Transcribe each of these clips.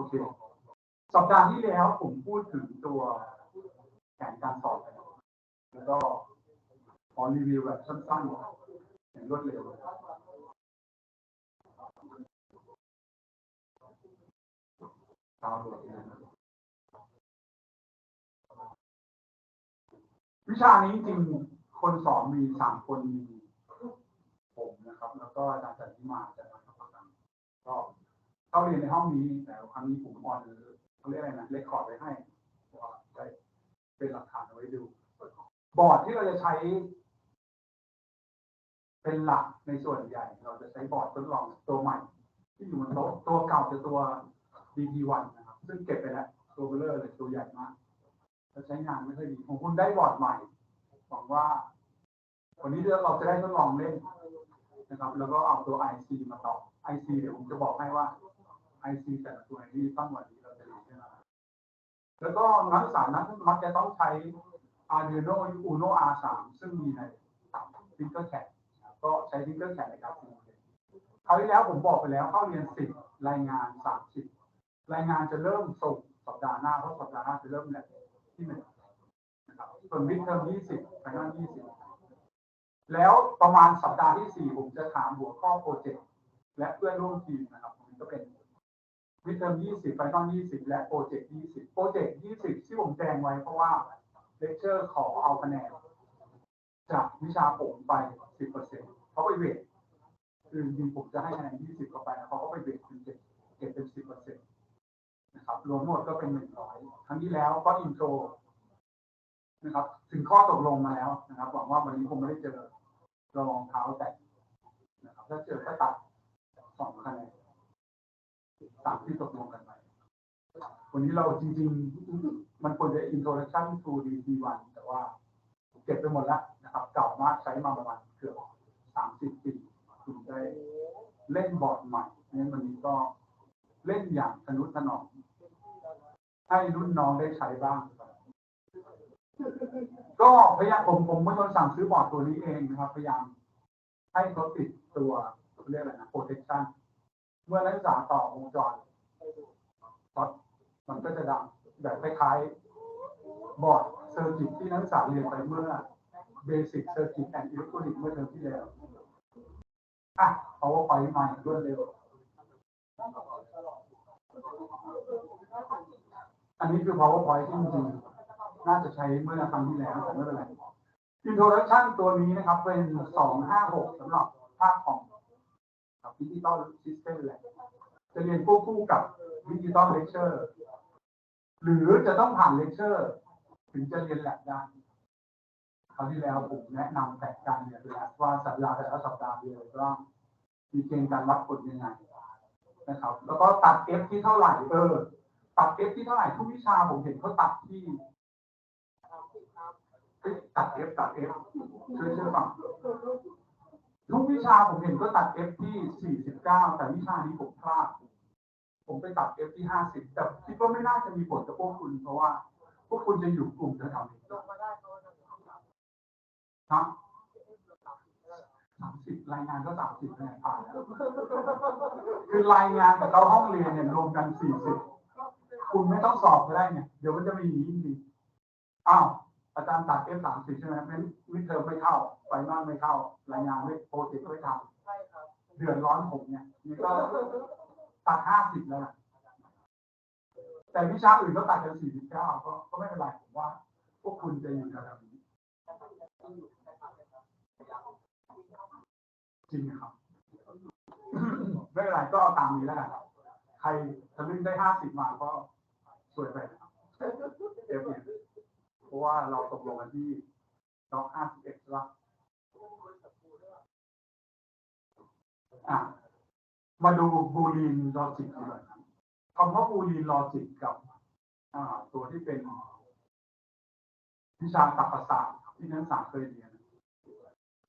โอเคสัปดาห์ที่แล้วผมพูดถึงตัวแผนการสอบแล้วก็ขอรีวิวแบบสั้นๆอย่างรวดเร็วดาวน์โหลดนะวิชานี้จริงคนสอนมีสามคนมีผมนะครับ แล้วก็อาจารย์จันทิมาอาจารย์นัทประกันก็ เข้าเรียนในห้องนี้ แต่ครั้งนี้ผมออนเขาเรียกอะไรนะเลคคอร์ดไว้ให้ว่าได้เป็นหลักฐานเอาไว้ดู บอร์ดที่เราจะใช้ เป็นหลักในส่วนใหญ่ เราจะใช้บอร์ดทดลองตัวใหม่ ที่อยู่บนโต๊ะตัวเก่าจะตัว DT1 นะครับ ซึ่งเก็บไปแล้วตัวเบลเลอร์เลยตัวใหญ่มากแล้วใช้งานไม่ค่อยดีของคุณได้บอร์ดใหม่หวังว่าวันนี้เราจะได้ทดลองเล่นนะครับ แล้วก็เอาตัว IC มาต่อ IC เดี๋ยวผมจะบอกให้ว่า IC แต่ละตัวที่ต้องวันนี้เราจะเรียนใช่ไหมแล้วก็นักศึกษานั้นมักจะต้องใช้ Arduino Uno R3 ซึ่งมีใน Tinkercad นะคก็ใช้ Tinkercad ในการทำงานคราวที่แล้วผมบอกไปแล้วเข้าเรียน10รายงาน30รายงานจะเริ่มส่งสัปดาห์หน้าเพราะสัปดาห์หน้าจะเริ่มแลบที่หนึ่งนะครับส่วนวิทย์เทอม20ไฟนอล20แล้วประมาณสัปดาห์ที่4ผมจะถามหัวข้อโปรเจกต์และเพื่อนร่วมทีมนะครับผมก็เป็น วิทย์เทอม20ไฟนอล20และโปรเจกต์20โปรเจกต์20ที่ผมแจ้งไว้เพราะว่าเลคเชอร์ขอเอาคะแนนจากวิชาผมไป10%เขาไปเวทคือจริงผมจะให้คะแนน20เข้าไปแล้วเขาก็ไปเวทเป็นเก็บเก็บเป็น10%นะครับรวมหมดก็เป็น100ครั้งที่แล้วก็อินโทรนะครับ ถึงข้อตกลงมาแล้วนะครับหวังว่าวันนี้คงไม่ได้เจอรองเท้าแตะนะครับถ้าเจอก็ตัดสองคะแนน ตามที่ตกลงกันไปวันนี้เราจริงๆ มันควรจะ introduction to DT1 แต่ว่าเก็บไปหมดแล้วนะครับ เก่ามากใช้มาประมาณเกือบสามสิบปีถึงได้เล่นบอร์ดใหม่งั้วันนี้ก็เล่นอย่างสนุกสนองให้รุ่นน้องได้ใช้บ้าง ก็พยายามผมผมไม่ต้องสั่งซื้อบอร์ดตัวนี้เองนะครับ พยายามให้เขาติดตัวเรียกอะไรนะ protection เมื่อนักศึกษาต่อวงจรก็มันก็จะดังแบบคล้ายๆบอร์ดเซอร์กิตที่นักศึกษาเรียนไปเมื่อ Basic Circuit and Electronics เมื่อเทอมที่แล้วอะ PowerPoint ใหม่รวดเร็ว อันนี้คือ PowerPoint ที่จริงๆน่าจะใช้เมื่อครั้งที่แล้วแต่ไม่เป็นไร Introduction ตัวนี้นะครับเป็น 256สำหรับภาคของ กับ Digital System แหละจะเรียนควบคู่กับ Digital Lecture หรือจะต้องผ่าน Lecture ถึงจะเรียนแลบได้คราวที่แล้วผมแนะนำแผนการเรียนแล้วว่าสัปดาห์แต่ละสัปดาห์เรียนอะไรบ้างมีเกณฑ์การวัดผลยังไงนะครับ แล้วก็ตัด F ที่เท่าไหร่เออตัด F ที่เท่าไหร่ทุกวิชาผมเห็นเขาตัดที่เอ้ยตัด F ตัด F ช่วยช่วยฟัง ทุกวิชาผมเห็นก็ตัด F ที่ 49 แต่วิชานี้ผมพลาด ผมไปตัด F ที่ 50 แต่คิดว่าไม่น่าจะมีผลกับพวกคุณ เพราะว่า พวกคุณจะอยู่กลุ่มแถวๆนี้ครับสามสิบรายงานก็สามสิบคะแนนผ่านแล้วคือรายงานกับเราห้องเรียนเนี่ยรวมกันสี่สิบคุณไม่ต้องสอบก็ได้เนี่ย เดี๋ยวมันจะมีอย่างนี้จริงๆอ้าว อาจารย์ตัดเอฟสามสิบใช่ไหมเป็นวิเทอมไม่เข้าไฟนอลไม่เข้า รายงานไม่โปรเจกต์ไม่ทำเดือดร้อนผมเนี่ยนี่ก็ตัดห้าสิบแล้วนะแต่วิชาอื่นก็ตัดกันสี่สิบเก้าก็ก็ไม่เป็นไรผมว่า พวกคุณจะอยู่แถวๆนี้จริงครับไม่เป็นไรก็เอาตามนี้แล้วกันครับใครทะลึ่งได้ห้าสิบมาก็สวยไปนะครับเอฟเนี่ย เพราะว่าเราตกลงกันที่ล็อกห้าสิบเอ็ดใช่ปะอะมาดูบูลีนลอจิกดีกว่าครับคำว่าบูลีนลอจิกกับ อ่า ตัวที่เป็นวิชาตรรกศาสตร์ที่นักศึกษาเคยเรียน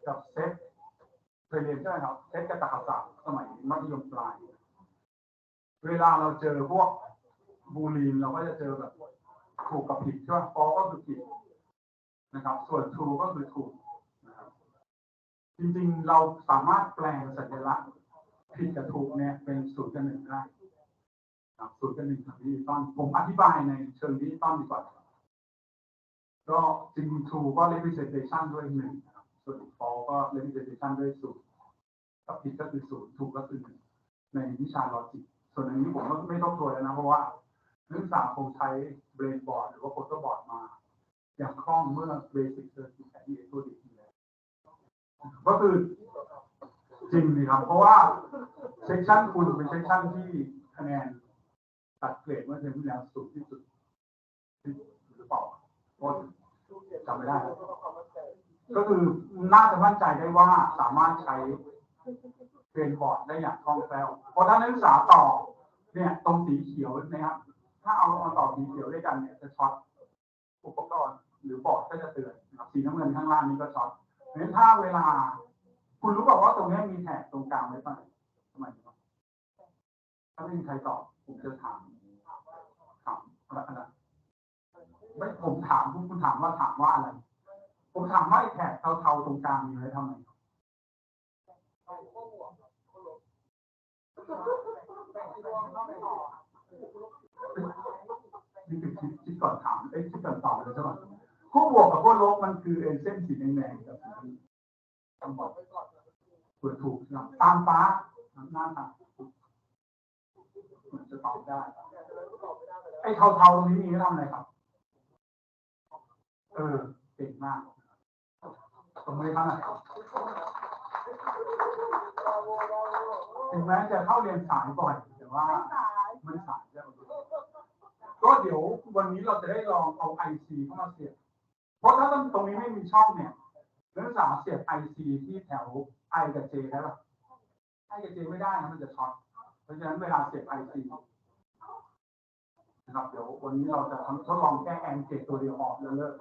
กับเซตเคยเรียนใช่ไหมครับเซตกระตรรกศาสตร์สมัยมัธยมปลาย เวลาเราเจอพวกบูลีนเราก็จะเจอแบบ ถูกกับผิดใช่ไหมฟอก็คือผิดนะครับ ส่วนทรูก็คือถูกนะครับจริงๆเราสามารถแปลงสัญลักษณ์ผิดกับถูกเนี่ยเป็นศูนย์กับหนึ่งได้ครับศูนย์กับหนึ่งกับดิจิตอลผมอธิบายในเชิงดิจิตอลดีกว่าก็จริง true ก็ representation ด้วยหนึ่งส่วน false ก็ representation ด้วยศูนย์ถ้าผิดก็คือศูนย์ถูกก็คือหนึ่งในวิชาลอจิกส่วนอันนี้ผมก็ไม่ต้องตัวแล้วนะเพราะว่านักศึกษาคงใช้ brainboard หรือว่า photoboard มา อย่างคล่องเมื่อ basic circuit แอนดี้ตัวดีที่แล้วก็คือจริงดีครับเพราะว่าเซสชันคุณเป็นเซสชันที่คะแนนตัดเกรดเมื่อเทอมที่แล้วสูงที่สุดหรือเปล่าก็จำไม่ได้ ก็คือน่าจะมั่นใจได้ว่าสามารถใช้เทรนบอร์ดได้อย่างคล่องแคล่วเพราะถ้านักศึกษาต่อเนี่ยตรงสีเขียวนะครับ ถ้าเอามาต่อสีเขียวด้วยกันเนี่ยจะช็อตอุปกรณ์หรือบอร์ดก็จะเตือนนะครับสีน้ำเงินข้างล่างนี้ก็ช็อตเพราะฉะนั้นถ้าเวลา คุณรู้บอกว่าตรงนี้มีแถบตรงกลางไว้ป่ะทำไมครับถ้าไม่มีใครตอบผมจะถามถามอะไรอะไม่ผมถามคุณคุณถามว่าถามว่าอะไร ผมถามว่าแถบเทาๆตรงกลางมีไว้ทำไมครับ นี่คือคิดคิดก่อนถามเอ้ยคิดก่อนตอบเลยใช่ไหมคู่บวกกับคู่ลบมันคือไอ้เส้นสีแดงๆกับสีต้องบอกเปิดถูกนะตามฟ้าหน้าตามันจะตอบได้ ไอ้เทาๆตรงนี้มีทำอะไรครับ เออเก่งมากตรงนี้ครับถึงแม้จะเข้าเรียนสายบ่อยแต่ว่ามันสาย วก็เดี๋ยววันนี้เราจะได้ลองเอาไอซีเข้ามาเสียบ เพราะถ้าตรงนี้ไม่มีช่องเนี่ยนักศึกษาเสียบไอซีที่แถวไอกับเจได้ปะไอกับเจไม่ได้นะมันจะช็อต เพราะฉะนั้นเวลาเสียบไอซีนะครับเดี๋ยววันนี้เราจะทดลองแก้แอนเกตตัวเดียวออกแล้วเลิก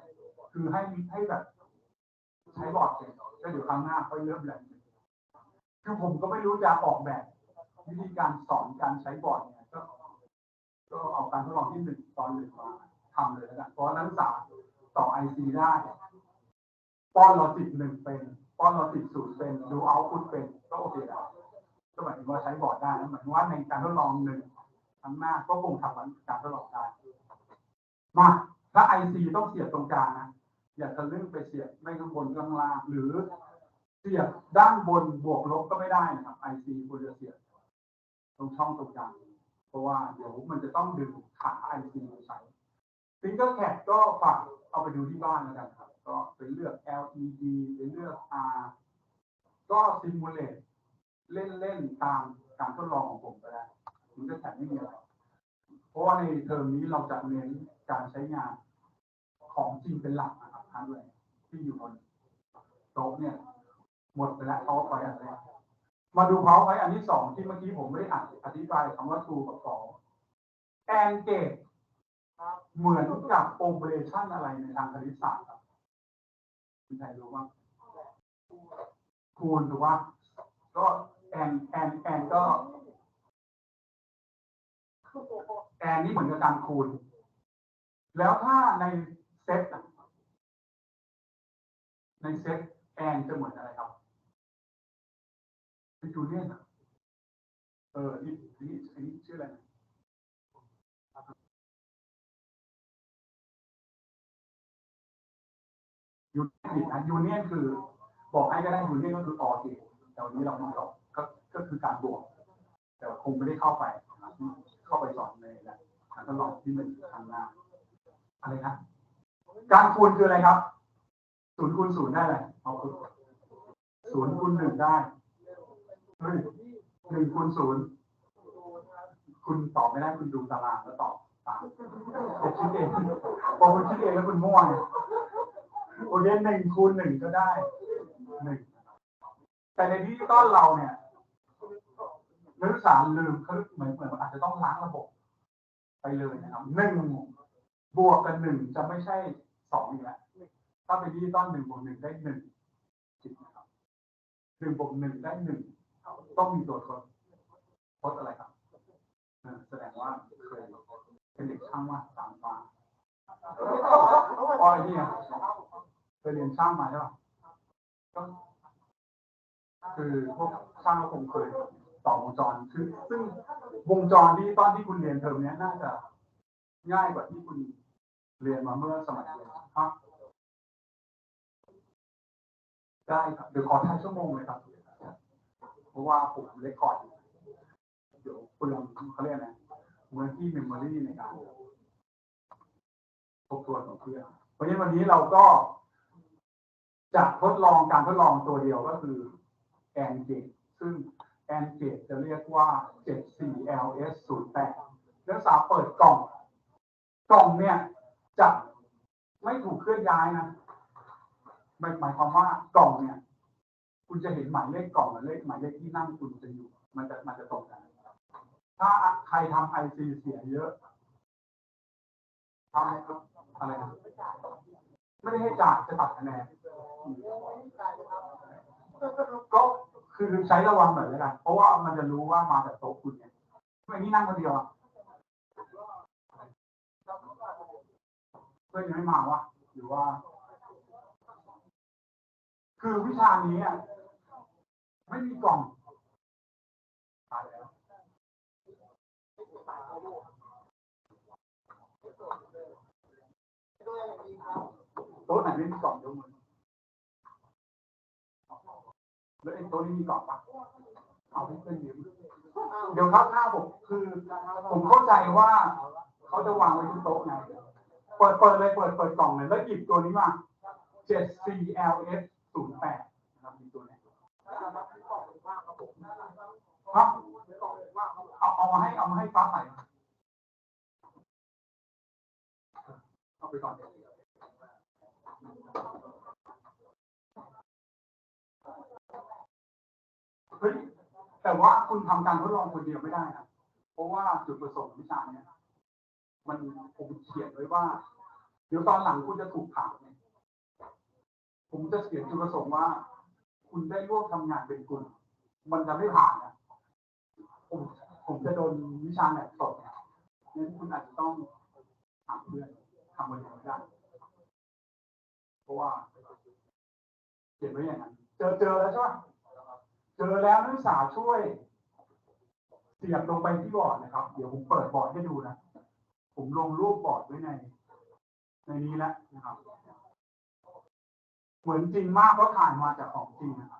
คือให้ให้แบบใช้บอร์ดเสร็จแล้วเดี๋ยวครั้งหน้าค่อยเริ่มแรงคือผมก็ไม่รู้จะออกแบบ วิธีการสอนการใช้บอร์ดเนี่ยก็ ก็เอาการทดลองที่หนึ่งตอนหนึ่งมาทำเลยแล้วกันเพราะนักศึกษาต่อไอซีได้ป้อนลอจิกหนึ่งเป็นป้อนลอจิกศูนย์เป็นดูเอาพุตเป็นก็โอเคแล้วก็หมายถึงว่าใช้บอร์ดได้หมายถึงว่าในการทดลองหนึ่งครั้งหน้าก็คงทำการทดลองได้มาถ้าไอซีต้องเสียบตรงกลางนะอย่าทะลึ่งไปเสียบไม่ข้างบนข้างล่างหรือเสียบด้านบนบวกลบก็ไม่ได้นะครับไอซีควรจะเสียบตรงช่องตรงกลาง เพราะว่าเดี๋ยวมันจะต้องดึงขาไอซีมาใช้ฟิงเกอร์แคปก็ฝากเอาไปดูที่บ้านแล้วกันครับ ก็ไปเลือก LED ไปเลือก R ก็ซิมูเลตเล่นๆตามการทดลองของผมก็ได้ฟิงเกอร์แคปไม่มีอะไรเพราะว่าในเทอมนี้เราจะเน้นการใช้งานของจริงเป็นหลักนะครับฮาร์ดแวร์ที่อยู่บนโต๊ะเนี่ย หมดไปแล้วเขาไปอันแรก มาดูเขาไปอันที่สองที่เมื่อกี้ผมไม่ได้อธิบายคำว่า true กับ false แอนเกตเหมือนกับ operation อะไรในทางคณิตศาสตร์ครับคุณใครรู้บ้างคูณถูกว่า ก็แอนแอนแอนก็แอนนี่เหมือนกับการคูณ แล้วถ้าในเซตในเซตแอนจะเหมือนอะไรครับ เป็นจูเนียนะเออนี่นี่อันนี้ชื่ออะไรนะยูเนียนนยูเนียนคือ บอกให้ก็ได้ยูเนียนก็คือออเแต่วันนี้เราไม่ตอบก็ก็คือการบวก แต่คงไม่ได้เข้าไป เข้าไปสอนในนะการทดลองที่หนึ่งครั้งหน้าอะไรครับการคูณคืออะไรครับศูนย์คูณศูนย์ได้เลยเอาคูณศูนย์คูณหนึ่งได้ เฮ้ยหนึ่งคูณศูนย์คุณตอบไม่ได้คุณดูตารางแล้วตอบตามผมคิดเองพอคุณคิดเองแล้วคุณมั่วงโอเคหนึ่งคูณหนึ่งก็ได้หนึ่งแต่ในดิจิตอลเราเนี่ยนักศึกษาลืมเขาเหมือนเหมือนอาจจะต้องล้างระบบ ไปเลยนะครับหนึ่งบวกกันหนึ่งจะไม่ใช่สองอีกแล้วถ้าเป็นดิจิตอลหนึ่งบวกหนึ่งได้หนึ่งจิตนะครับหนึ่งบวกหนึ่งได้หนึ่ง ต้องมีตัวทดทดอะไรครับแสดงว่าเคยเป็นเด็กช่างว่าตามฟ้าอ๋อไอ้นี่ไงเคยเรียนช่างมาใช่ป่ะก็คือพวกช่างก็คงเคยต่อวงจรคือซึ่งวงจรที่ตอนที่คุณเรียนเทอมนี้น่าจะง่ายกว่าที่คุณเรียนมาเมื่อสมัยเรียนครับได้ครับเดี๋ยวขอทายชั่วโมงเลยครับ ราะว่าผมเลคคอร์ดอยู่เดี๋ยวเปลืองเขาเรียกอะไรเมื่อที่เมมโมรีในการทบทวนของเพื่อนเพราะฉะนั้นวันนี้เราก็จะทดลองการทดลองตัวเดียวก็คือแอนเกตซึ่งแอนเกตจะเรียกว่า 74LS 08 นักศึกษาเปิดกล่อง กล่องเนี่ยจะไม่ถูกเคลื่อนย้ายนะหมายความว่ากล่องเนี่ย คุณจะเห็นหมายเลขกล่องกับเลขหมายเลขที่นั่งคุณจะอยู่ มันจะมันจะตรงกัน ถ้าใครทำไอซีเสียเยอะทำอะไรครับอะไรนะไม่ได้ให้จ่ายจะตัดคะแนนก็คือใช้ระวังหน่อยแล้วกัน เพราะว่ามันจะรู้ว่ามาจากโต๊ะคุณเนี่ยทำไมนี่นั่งคนเดียวอะเพื่อนยังไม่มาวะหรือว่า คือวิชานี้อะ ไม่มีกล่องตายแล้วโต๊ะไหนไม่มีกล่องยกมือแล้วไอ้โต๊ะนี้มีกล่องปะเอาให้เพื่อนยืมเดี๋ยวครับหน้าผมคือ ผมเข้าใจว่าเขาจะวางไว้ที่โต๊ะไงเปิดเปิดเลยเปิดเปิดกล่องเลยแล้วหยิบตัวนี้มา 7CLS 08นะครับมีตัวนี้ครับ เอาเอามาให้เอามาให้ฟ้าใสเอาไปก่อนเฮ้ยแต่ว่าคุณทำการทดลองคนเดียวไม่ได้นะเพราะว่าจุดประสงค์วิชาเนี้ยมันผมเขียนไว้ว่า เดี๋ยวตอนหลังคุณจะถูกถามเนี่ยผมจะเขียนจุดประสงค์ว่า คุณได้ร่วมทำงานเป็นกลุ่มมันจะไม่ผ่านนะผม ผมจะโดนวิชาแบบตกเนี่ยงั้นคุณอาจจะต้องถามเพื่อนทำคนดียวไม่ได้เพราะว่าเขียนไว้อย่างนั้น เจอเจอแล้วใช่ไหมเจอแล้วนักศึกษาช่วย เสียบลงไปที่บอร์ดนะครับ เดี๋ยวผมเปิดบอร์ดให้ดูนะ ผมลงรูปบอร์ดไว้ใน ในนี้แล้วนะครับ เหมือนจริงมากเพราะถ่ายมาจากของจริงนะครับ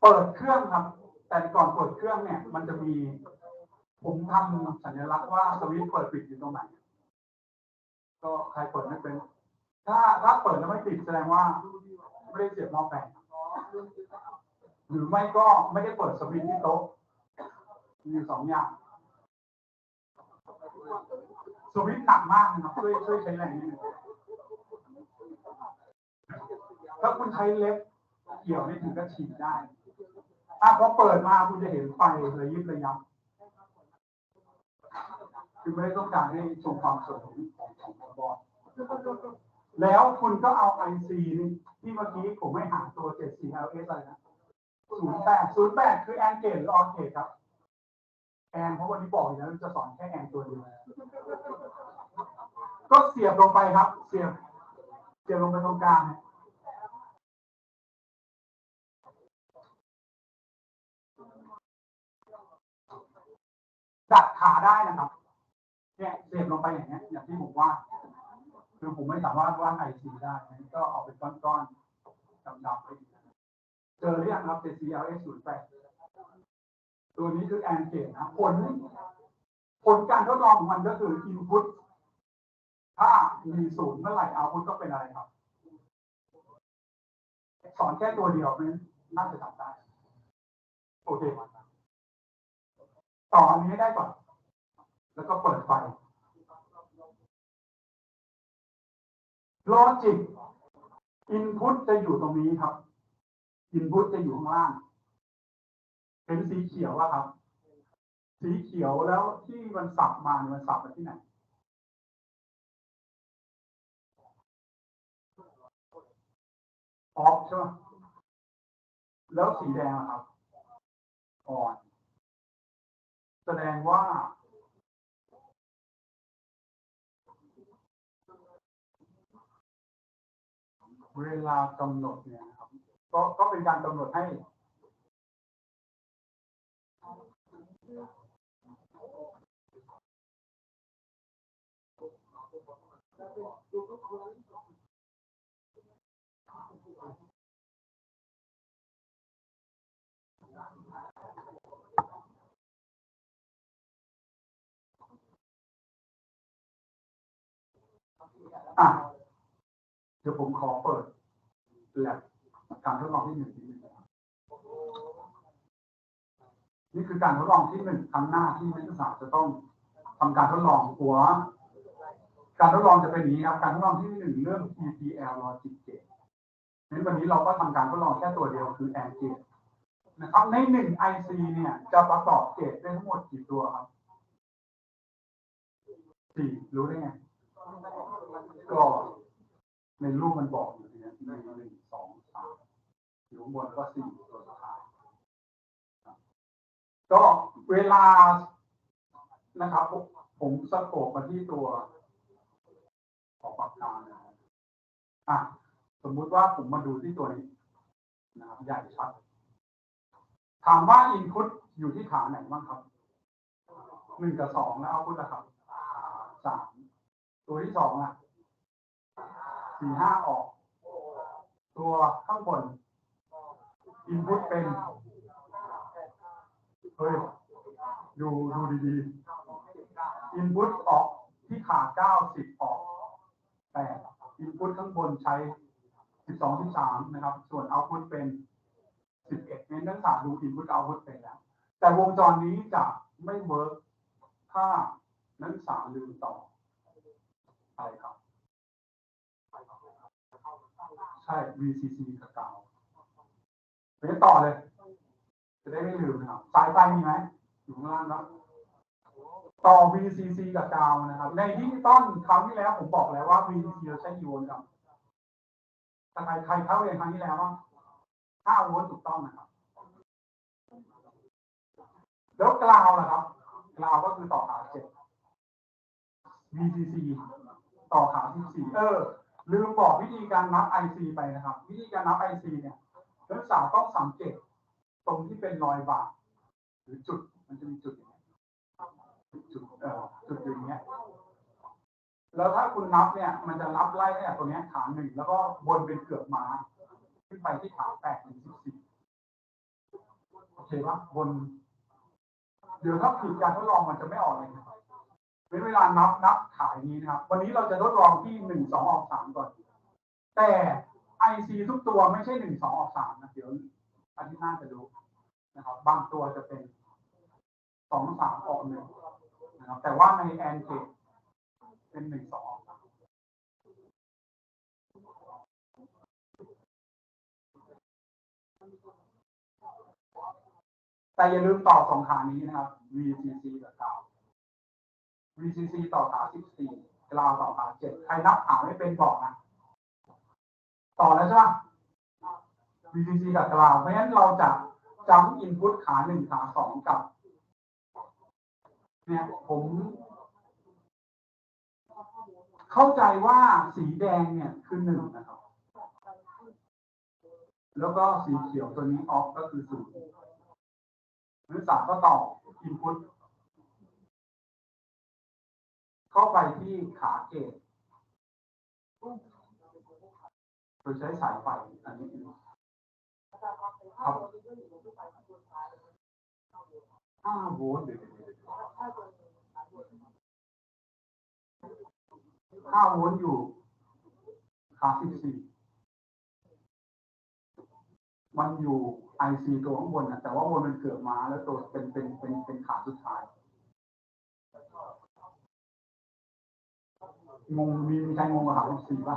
เปิดเครื่องครับ แต่ก่อนเปิดเครื่องเนี่ย มันจะมี ผมทำสัญลักษณ์ว่าสวิตช์เปิดปิดอยู่ตรงไหน ก็ใครเปิดไม่เป็น ถ้าถ้าเปิดแล้วไม่ติดแสดงว่าไม่ได้เสียบหม้อแปลงหรือไม่ก็ไม่ได้เปิดสวิตช์ที่โต๊ะมีอยู่สองอย่างสวิตช์หนักมากนะครับช่วยช่วยใช้แรงนิดนึงถ้าคุณใช้เล็บเกี่ยวนี่ถึงก็ฉีดได้ อะพอเปิดมาคุณจะเห็นไฟระยิบระยับคือไม่ได้ต้องการให้ชมความสวยของของของบอลแล้วคุณก็เอาไอซีนี่ที่เมื่อกี้ผมไม่หาตัว 74LS อะไรนะ08 08 คือแอนเกตหรือออเกตครับแอนเพราะวันนี้บอกอยู่แล้วจะสอนแค่แอนตัวเดียวก็เสียบลงไปครับ เสียบ เสียบลงไปตรงกลาง ดัดขาได้นะครับเนี่ยเสียบลงไปอย่างเงี้ยอย่างที่ผมว่า คือผมไม่สามารถวาดไอซีได้งั้นก็เอาเป็นก้อนๆดำๆไปอีกเจอหรือยังครับ CCLS08 ตัวนี้คือแอนเกตนะผลผลการทดลองของมันก็คือ input ถ้ามีศูนย์เมื่อไหร่ output ก็เป็นอะไรครับ สอนแค่ตัวเดียวนั้นน่าจะทำได้ โอเค ต่ออันนี้ให้ได้ก่อน แล้วก็เปิดไฟลอจิก input จะอยู่ตรงนี้ครับ input จะอยู่ข้างล่างเป็นสีเขียวอะครับ สีเขียวแล้วที่มันสับมามันสับมาที่ไหนออฟใช่ไหมแล้วสีแดงอะครับอ่อน แสดงว่า เวลากำหนดเนี่ยครับ ก็ก็เป็นการกำหนดให้ Thank you. อะเดี๋ยวผมขอเปิดแลบการทดลองที่หนึ่งทีหนึ่งนะครับนี่คือการทดลองที่หนึ่งครั้งหน้าที่นักศึกษาจะต้องทำการทดลองหัว การทดลองจะเป็นอย่างนี้ครับ การทดลองที่หนึ่งเรื่อง TPL logic gate งั้นวันนี้เราก็ทำการทดลองแค่ตัวเดียวคือ AND gate นะครับ ในหนึ่ง IC เนี่ยจะประกอบเกตได้ทั้งหมดกี่ตัวครับสี่รู้ได้ไง ก็ในรูปมันบอกอยู่นี่ยหนึ่งหนึ่งสองสามอยู่บนแล้วก็สี่ตัวสุดท้ายก็เวลานะครับ ผมผมสโคปมาที่ตัวของปากกานะครับอะสมมุติว่าผมมาดูที่ตัวนี้นะครับใหญ่ชัด ถามว่าอินพุตอยู่ที่ขาไหนบ้างครับหนึ่งกับสองแล้วเอาพุตนะครับสามตัวที่สองอะ สี่ห้าออก ตัวข้างบนอินพุตเป็น เฮ้ยดูดูดีๆอินพุตออกที่ขาเก้าสิบออกแปดอินพุตข้างบนใช้สิบสองสิบสามนะครับ ส่วนเอาพุตเป็นสิบเอ็ดเน้นนักศึกษาดูอินพุตเอาพุตเป็นแล้ว แต่วงจรนี้จะไม่เวิร์กถ้านักศึกษาลืมต่ออะไรครับ ใช่ VCC กับกาวไปต่อเลย จะได้ไม่ลืมนะครับสายไฟมีไหมอยู่ข้างล่างเนาะต่อ VCC กับกาวนะครับ ในดิจิตอลคราวที่แล้วผมบอกแล้วว่า VCC เราใช้กี่โวลต์ครับถ้าใครใครเข้าเรียนครั้งที่แล้วบ้างห้าโวลต์ถูกต้องนะครับ แล้วกราวล่ะครับกราวก็คือต่อขาเจ็ด VCC ต่อขาที่สี่เออ ลืมบอกวิธีการนับ IC ไปนะครับ วิธีการนับ IC เนี่ยนักศึกษาต้องสังเกตตรงที่เป็นรอยบากหรือจุดมันจะมีจุดอย่างเงี้ยจุดเอ่อจุดอย่างเงี้ยแล้วถ้าคุณนับเนี่ยมันจะนับไล่ตั้งแต่ตัวเนี้ยขาหนึ่งแล้วก็วนเป็นเกือบม้า ขึ้นไปที่ขาแปดถึงสิบสี่โอเคปะบนเดี๋ยวถ้าผิดการทดลองมันจะไม่ออกเลยนะ เป็นเวลานับนับขายนี้นะครับ วันนี้เราจะทดลองที่หนึ่งสองออกสามก่อน แต่ไอซีทุกตัวไม่ใช่หนึ่งสองออกสามนะเดี๋ยวอาทิตย์หน้าจะดูนะครับ บางตัวจะเป็นสองสามออกหนึ่งนะครับ แต่ว่าในแอนเกตเป็นหนึ่งสองออกสามแต่อย่าลืมต่อสองขานี้นะครับ VCC กับกราว VCC ต่อขา14กราวต่อขา7ใครนับขาไม่เป็นบอกนะต่อแล้วใช่ไหม VCC กับกราวเพราะฉะนั้นเราจะจำอินพุตขาหนึ่งขาสองกับเนี่ยผม เข้าใจว่าสีแดงเนี่ยคือหนึ่งนะครับ แล้วก็สีเขียวตัวนี้ออฟก็คือศูนย์หรือสามก็ต่อ input เข้าไปที่ขาเกตโดยใช้สายไฟอันนี้ครับห้าโวลต์เดี๋ยวห้าโวลต์อยู่ขาสิบสี่มันอยู่ IC ตัวข้างบนนะแต่ว่าบนมันเกือบมาแล้วตัวเป็นเป็นเป็นเป็นขาสุดท้าย งงมีมีใครงงกับขาสิบสี่ป่ะ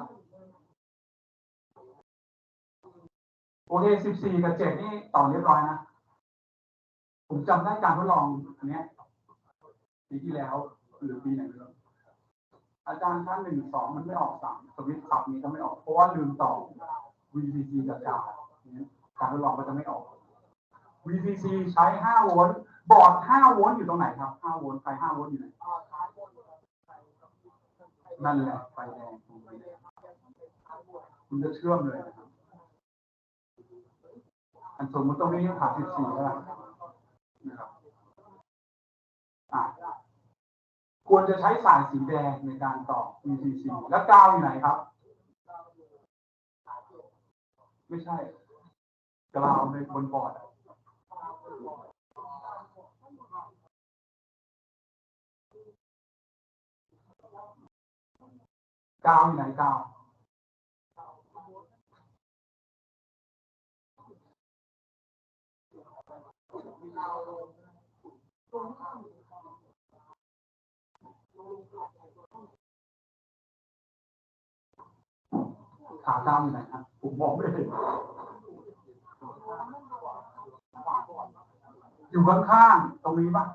โอเคสิบสี่กับเจ็ดนี่ต่อเรียบร้อยนะ ผมจำได้การทดลองอันเนี้ยปีที่แล้วหรือปีไหนไม่รู้อาจารย์ท่านหนึ่งสองมันไม่ออกสามสวิตขับนี้ก็ไม่ออก เพราะว่าลืมต่อ VCC กับกาการทดลองก็จะไม่ออก VCC ใช้5โวลต์บอร์ด5โวลต์อยู่ตรงไหนครับ5โวลต์ไฟ5โวลต์อยู่ไหน นั่นแหละไฟแดงคุณไฟคุณจะเชื่อมเลยอันสมมติตรงนี้ผ่านสิบสี่แล้วนะครับควรจะใช้สายสีแดงในการต่อ VCC แล้วกาวอยู่ไหนครับ ไม่ใช่กาวในบนบอร์ด กาวอยู่ไหนกาวขากาวอยู่ไหนครับผมมองไม่เห็นอยู่ข้างๆตรงนี้ป่ะ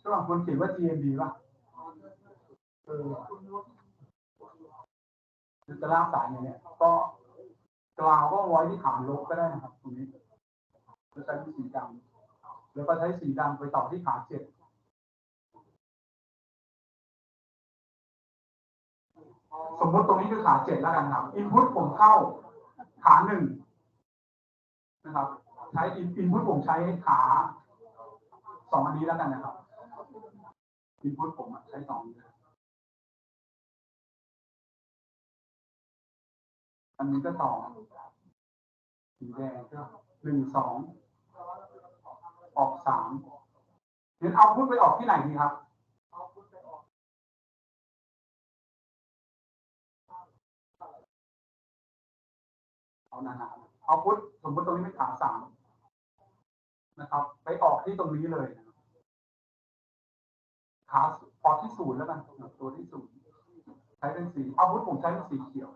ช่ป่ะคนเขียนว่า GMB ป่ะเออ คือจะลาสายเนี่ยก็กล่าวก็ไว้ที่ฐานลบก็ได้นะครับตรงนี้จะใช้สีดำแล้วก็ใช้สีดำไปต่อที่ขาเจ็ดสมมติตรงนี้คือขาเจ็ดแล้วกันครับอินพุตผมเข้าขาหนึ่งนะครับ ใช้อินพุตผมใช้ขาสองอันนี้แล้วกันนะครับอินพุตผมใช้สองนี้ อันนี้ก็ต่อสีแดงก็หนึ่งสองออกสามเดี๋ยวเอาพุตไปออกที่ไหนดีครับเอาหนาๆเอาพุทสมมติตรงนี้เป็นขาสามนะครับ ไปออกที่ตรงนี้เลยขาออกที่ศูนย์แล้วกันตัวที่ศูนย์ใช้เป็นสีเอาพุทผมใช้เป็นสีเขียว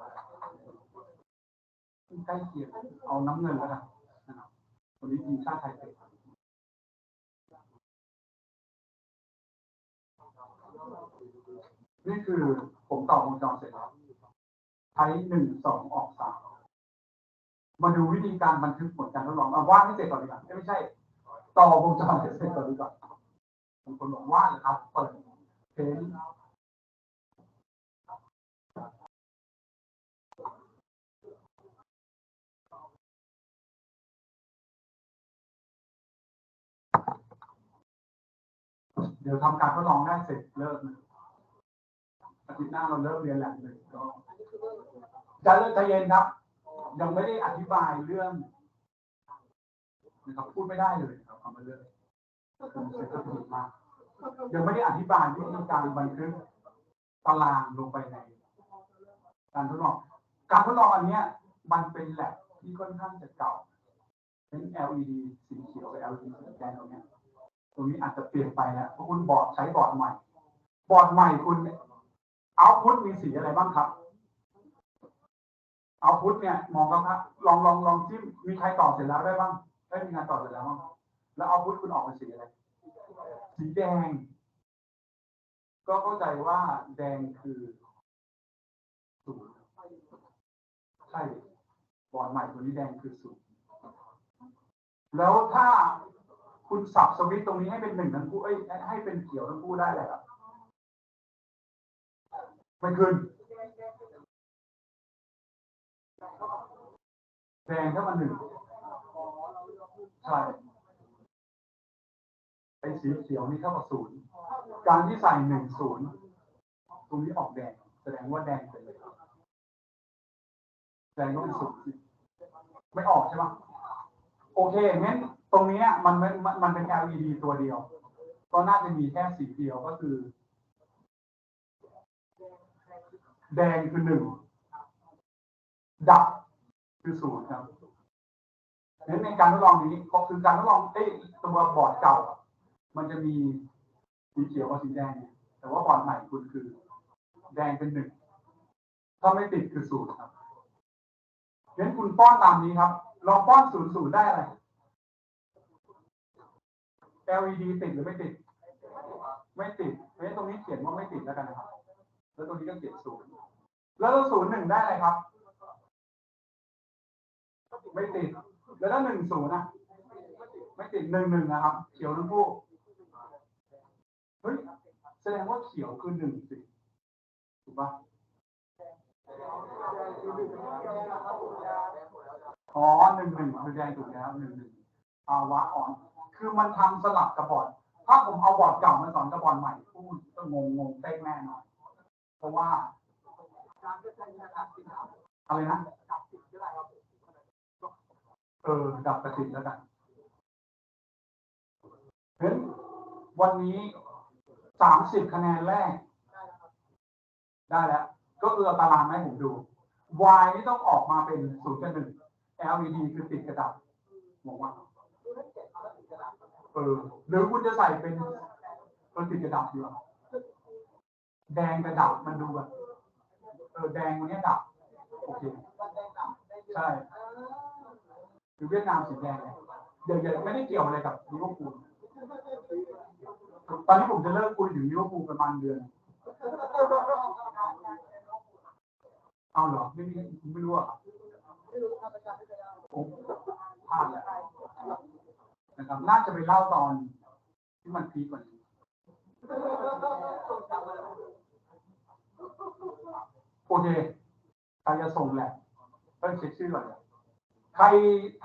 ใกล้เคียงเอาน้ำเงินแล้วกันนะครับตัวนี้ทีมชาติไทยเตะนี่คือผมต่อวงจรเสร็จแล้วใช้หนึ่งสองออกสามมาดูวิธีการบันทึกผลการทดลองเอาวาดให้เสร็จก่อนดีกว่าไม่ใช่ ต่อวงจรเสร็จก่อนดีกว่าบางคนบอกวาดเลยครับเปิดเพน เดี๋ยวทำการทดลองได้เสร็จเลิกนะอาทิตย์หน้าเราเลิกเรียนแหละเลยก็จะเลิกใจเย็นครับ ยังไม่ได้อธิบายเรื่องนะครับพูดไม่ได้เลยครับคำว่าเรื่องคือเสร็จก็ถูกมากยังไม่ได้อธิบายวิธีการบันทึกตารางลงไปในการทดลอง การทดลองอันเนี้ย มันเป็นแลบที่ค่อนข้างจะเก่าเป็น LED สีเขียวกับ LED สีแดงตรงเนี้ย ตรงนี้อาจจะเปลี่ยนไปแล้วเพราะคุณบอร์ดใช้บอร์ดใหม่ บอร์ดใหม่คุณเอาพุทมีสีอะไรบ้างครับ เอาพุทเนี่ยมองครับครับลองลองลองจิ้มมีใครต่อเสร็จแล้วได้บ้างได้มีงานต่อเสร็จแล้วบ้างแล้วเอาพุทคุณออกเป็นสีอะไรสีแดง ก็เข้าใจว่าแดงคือศูนย์ใช่บอลใหม่ตัวนี้แดงคือศูนย์แล้วถ้า คุณสับสวิตช์ตรงนี้ให้เป็นหนึ่งทั้งคู่เอ้ยให้เป็นเขียวทั้งคู่ได้เลยครับไม่ขึ้นแดงถ้ามันหนึ่งใช่ไอ้สีเขียวนี่เท่ากับศูนย์การที่ใส่หนึ่งศูนย์ตรงนี้ออกแดง แสดงว่าแดงเป็นเลยครับแดงก็เป็นศูนย์ไม่ออกใช่ไหมโอเคงั้น ตรงนี้มันมันมันมันเป็น LED ตัวเดียว ก็น่าจะมีแค่สีเดียวก็คือ แดงคือหนึ่ง ดับคือศูนย์ครับงั้นในการทดลองนี้ก็คือการทดลองเอ้ตัวบอร์ดเก่า มันจะมีสีเขียวกับสีแดง แต่ว่าบอร์ดใหม่คุณคือ แดงเป็นหนึ่ง ถ้าไม่ติดคือศูนย์ครับงั้นคุณป้อนตามนี้ครับ ลองป้อนศูนย์ศูนย์ได้อะไร LED ติดหรือไม่ติด ไม่ติดเพราะฉะนั้นตรงนี้เขียนว่าไม่ติดแล้วกันนะครับ แล้วตรงนี้ก็เขียนศูนย์แล้วศูนย์หนึ่งได้อะไรครับ ไม่ติด แล้วถ้าหนึ่งศูนย์นะไม่ติดหนึ่งหนึ่งนะครับ เขียวทั้งคู่เฮ้ยแสดงว่าเขียวคือหนึ่งสิถูกปะอ๋อหนึ่งหนึ่งคือแดงถูกแล้วหนึ่งหนึ่งภาวะอ่อน คือมันทำสลับกับบอร์ดถ้าผมเอาบอร์ดเก่ามาสอนกับบอร์ดใหม่พูดก็งงงงเป๊กแน่นอนเพราะว่าอะไรนะเออดับกระติดแล้วกันเพราะฉะนั้นวันนี้สามสิบคะแนนแรก ได้แล้ว ก็เอือตารางให้ผมดู Y นี่ต้องออกมาเป็นศูนย์กับหนึ่ง LED คือติดกระดับบอกว่า เออหรือคุณจะใส่เป็นเออติดกระดับดีกว่าแดงกระดับมันดูแบบเออแดงวันนี้ดับโอเคใช่คือเวียดนามสีแดงเนี่ยเดี๋ยวๆไม่ได้เกี่ยวอะไรกับลิเวอร์พูลตอนนี้ผมจะเลิกคุยถึงลิเวอร์พูลประมาณเดือนเอาเหรอไม่มีไม่รู้อะผมพลาดแล้ว นะครับ น่าจะไปเล่าตอนที่มันพีกว่านี้โอเคใครจะส่งแหละต้องเช็คชื่อก่อนใคร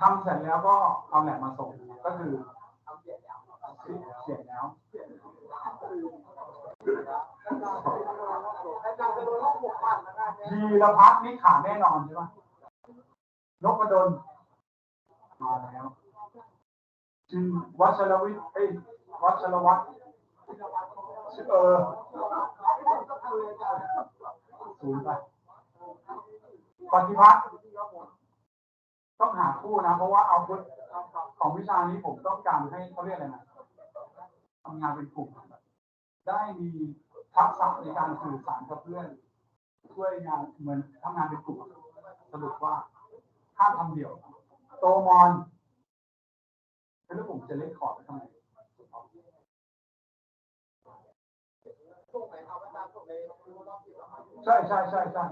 ทำเสร็จแล้วก็เอาแหละมาส่งก็คือเสียแล้วพีรพัฒน์นี่ขาดแน่นอนใช่ไหมนพดลมาแล้ว จินวัชรวิทย์เอ้ยวัชรวัตรเออศูนย์ไปปฏิพัฒน์ต้องหาคู่นะ เพราะว่าเอาพุทของวิชานี้ผมต้องการให้เขาเรียกอะไรนะทำงานเป็นกลุ่ม ได้มีทักษะในการสื่อสารกับเพื่อน ช่วยงานเหมือนทำงานเป็นกลุ่ม สรุปว่าห้ามทำเดี่ยว โตมอน แล้วผมจะเล่นคอร์ดทำไมใช่ใช่ใช่ใช่